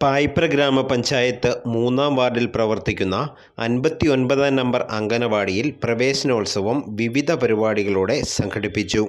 പായിപ്ര ഗ്രാമപഞ്ചായത്ത് മൂന്നാം വാർഡിൽ പ്രവർത്തിക്കുന്ന അൻപത്തി ഒൻപതാം നമ്പർ അംഗനവാടിയിൽ പ്രവേശനോത്സവം വിവിധ പരിപാടികളോടെ സംഘടിപ്പിച്ചു.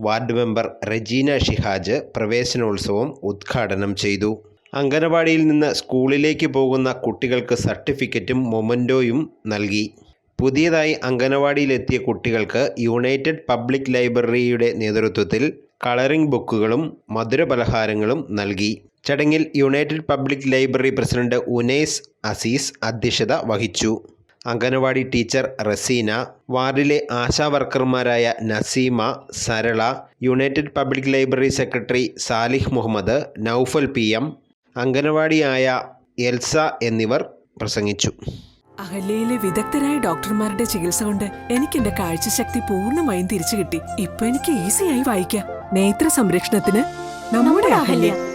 വാർഡ് മെമ്പർ റെജീന ഷിഹാജ് പ്രവേശനോത്സവം ഉദ്ഘാടനം ചെയ്തു. അംഗനവാടിയിൽ നിന്ന് സ്കൂളിലേക്ക് പോകുന്ന കുട്ടികൾക്ക് സർട്ടിഫിക്കറ്റും മൊമന്റോയും നൽകി. പുതിയതായി അംഗനവാടിയിലെത്തിയ കുട്ടികൾക്ക് യുണൈറ്റഡ് പബ്ലിക് ലൈബ്രറിയുടെ നേതൃത്വത്തിൽ കളറിംഗ് ബുക്കുകളും മധുരപലഹാരങ്ങളും നൽകി. ചടങ്ങിൽ united public library president Unais Azeez അധ്യക്ഷത വഹിച്ചു. അംഗനവാടി ടീച്ചർ റസീന വാർഡിലെ Asha വർക്കർമാരായ Naseema Sarala united public library secretary Salih Muhammad Noufal P M അംഗനവാടിയായ Elsa എന്നിവർ പ്രസംഗിച്ചു. അഹല്യയിലെ വിദഗ്ധരായ ഡോക്ടർമാരുടെ ചികിത്സ കൊണ്ട് എനിക്ക് എന്റെ കാഴ്ചശക്തി പൂർണമായും തിരിച്ചു കിട്ടി ഇപ്പൊ എനിക്ക് ഈസിയായി വായിക്കാം. നേത്ര സംരക്ഷണത്തിന് നമ്മുടെ Ahalya.